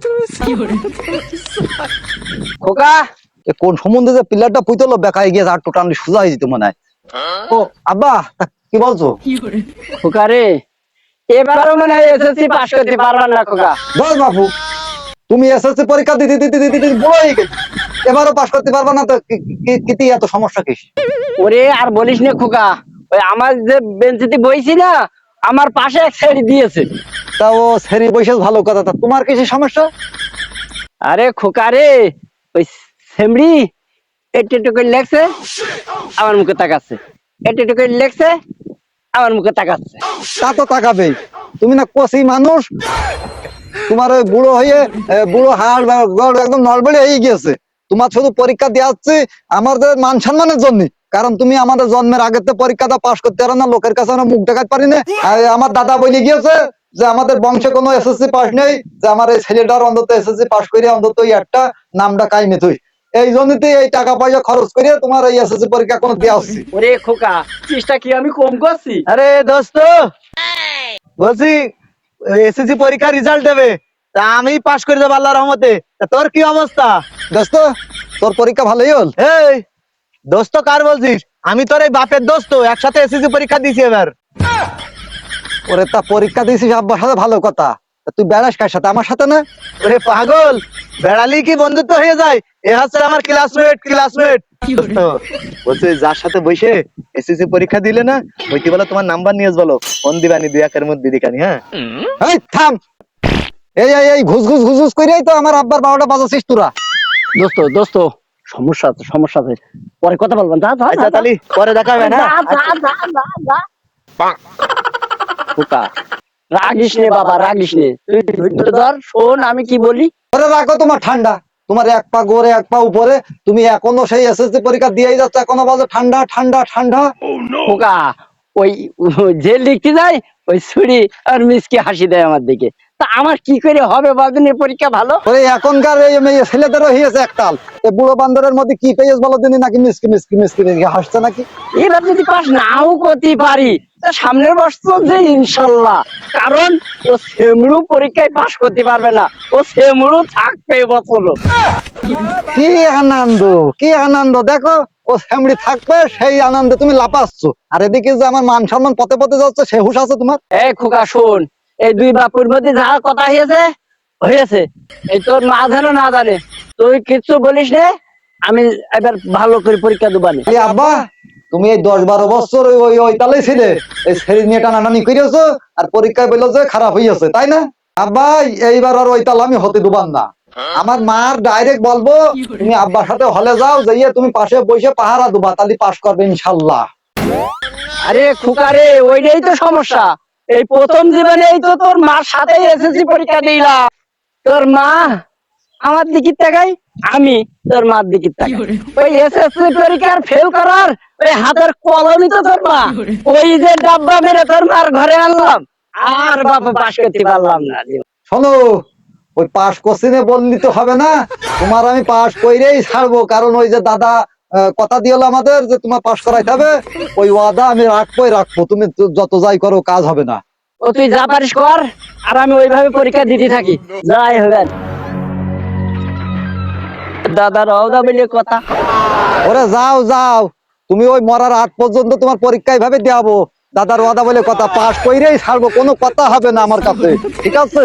খোকা কোন সম্বন্ধে যে পিলারটা পুইতলো বেকায় গিয়ে আর টোটালি সোজা হয়ে যেত মনে হয়। ও আব্বা কি বলছো? খোকা রে এবারও মনে হয় এসএসসি পাস করতে পারবার না খোকা। বল বাবু তুমি এসএসসি পরীক্ষা দিতে দিতে দিতে দিতে গেছো এবারও পাশ করতে পারবা না তো কিতি এত সমস্যা কি ওরে আর বলিস না খোকা ওই আমার যে বেঞ্চিতে বইছি না আমার পাশে এক সাইড দিয়েছে। তা ও সেরি বৈশাখ ভালো কথা তা তোমার কিছু সমস্যা? আরে খোকারে ওই সেমড়ি একটু একটু করে লেখছে আমার মুখে তাকাচ্ছে। একটু একটু করে লেখছে আমার মুখে তাকাচ্ছে। তা তো তাকাবেই। তুমি না কষি মানুষ? তোমার ওই বুড়ো হয়ে বুড়ো হাড় একদম নড়বড়ে হয়ে গিয়েছে। তোমার শুধু পরীক্ষা দেওয়াচ্ছি আমাদের মান সম্মানের জন্য। কারণ তুমি আমাদের জন্মের আগে তো পরীক্ষাটা পাশ করতে পারো না লোকের কাছে আমরা মুখ দেখাতে পারি না। আমার দাদা বলে গিয়েছে যে আমাদের বংশে কোনো এসএসসি পাস নেই যে আমার এই ছেলেটার অন্তত এসএসসি পাস করে অন্তত এই একটা নামটা কাইমে তুই। এই জন্যতে এই টাকা পয়সা খরচ করে তোমার এই এসএসসি পরীক্ষা কোনো দেওয়া হচ্ছে ওরে খোকা চেষ্টা কি আমি কম করছি? আরে দোস্ত বলছি এসএসসি পরীক্ষার রেজাল্ট দেবে। তা আমি পাশ করে দেবো আল্লাহ রহমতে। তোর কি অবস্থা? দোস্ত তোর পরীক্ষা ভালোই হল। এই দোস্ত কার বলছিস? আমি তোর এই বাপের দোস্ত একসাথে এসএসসি পরীক্ষা দিছি এবার। ওরে তা পরীক্ষা দিয়েছিস আব্বার সাথে ভালো কথা। তুই বেড়াস কার সাথে? আমার সাথে না? ওরে পাগল বেড়ালি কি বন্ধুত্ব হয়ে যায়? এ হচ্ছে আমার ক্লাসমেট ক্লাসমেট বলছি যার সাথে বসে এসএসসি পরীক্ষা দিলে না ওইটি বলো তোমার নাম্বার নিয়ে বলো। ফোন দিবানি দুই একের মধ্যে দিকানি হ্যাঁ? এই থাম! এই এই এই ঘুষ ঘুষ ঘুষ ঘুষ করেই তো আমার আব্বার বারোটা বাজাছিস তোরা। দোস্ত দোস্ত সমস্যা আছে সমস্যা আছে। পরে কথা বলবেন যা যা আচ্ছা তাহলে পরে দেখা হবে না। খোকা রাগিস নে বাবা রাগিস নে তুই ধৈর্য ধর শোন আমি কি বলি? ওরে রাখো তোমার ঠান্ডা। তোমার এক পা গোরে এক পা উপরে। তুমি এখনও সেই এসএসসি পরীক্ষা দিয়েই যাচ্ছ এখনও বলো ঠান্ডা ঠান্ডা ঠান্ডা। খোকা ওই যে লিখতে যায় ওই ছুরি আর মিসকে হাসি দেয় আমার দিকে। তা আমার কি করে হবে বলদিন পরীক্ষা ভালো? ওরে এখনকার এই মেয়ে ছেলেদেরও হয়েছে একটাল এই বুড়ো বান্দরের মধ্যে কি পেয়েছ বলো দিনই নাকি মিসকি মিসকি মিসকি হাসছে নাকি? এবার যদি পাস নাও করতে পারি সামনের বছর যে ইনশাল্লাহ। কারণ ও সেমরু পরীক্ষায় পাস করতে পারবে না। ও সেমরু থাকবে বছর কি আনন্দ কি আনন্দ। দেখো ও ফ্যামিলি থাকবে সেই আনন্দে তুমি লাপাচ্ছ আর এদিকে যে আমার মান সম্মান পথে পথে যাচ্ছে সে হুশ আছে তোমার? এ খোকা শোন এই দুই বাপুর মধ্যে যা কথা হয়েছে হয়েছে এই তোর মা যেন না জানে তুই কিচ্ছু বলিস নে আমি এবার ভালো করে পরীক্ষা দেবানি আব্বা তুমি এই দশ বারো বছর ওই ওই তালেই ছিলে এই ছেড়ে নিয়ে টানাটানি করিয়েছো আর পরীক্ষায় বলল যে খারাপ হইয়াছে তাই না? আব্বা এইবার আর ওই তাল আমি হতে দুবার না। আমার মার ডাইরেক্ট বলব তুমি আব্বার সাথে হলে যাও যাইয়ে তুমি পাশে বসে পাহারা দুবা তাহলে পাশ করবে ইনশাল্লাহ। আরে খোকা রে ওইটাই তো সমস্যা। এই প্রথম জীবনে এই তো তোর মার সাথে এসএসসি পরীক্ষা দিলাম। তোর মা আমার দিকে তাকাই আমি তোর মার দিকে তাকাই। ওই এসএসসি পরীক্ষার ফেল করার ওই হাতের কলমই তো তোর মা। ওই যে ডাব্বা মেরে তোর মার ঘরে আনলাম। আর বাবা পাশ করতে পারলাম না শোনো ওই পাশ কোশ্চিনে বললি তো হবে না। তোমার আমি পাশ কইরেই ছাড়বো কারণ ওই যে দাদা কথা দিয়েলো আমাদের যে তোমার পাশ করাইতে হবে। ওই ওয়াদা আমি রাখবোই রাখব। তুমি যত যাই করো কাজ হবে না। ও তুই যা পারিস কর আর আমি ওইভাবে পরীক্ষা দিতে থাকি। যাই হবে দাদা রওদা বলে কথা। ওরে যাও যাও। তুমি ওই মরার আগ পর্যন্ত তোমার পরীক্ষা এইভাবে দেওয়াবো। দাদার ওয়াদা বলে কথা পাশ কইরেই ছাড়বো। কোনো কথা হবে না আমার কাছে। ঠিক আছে?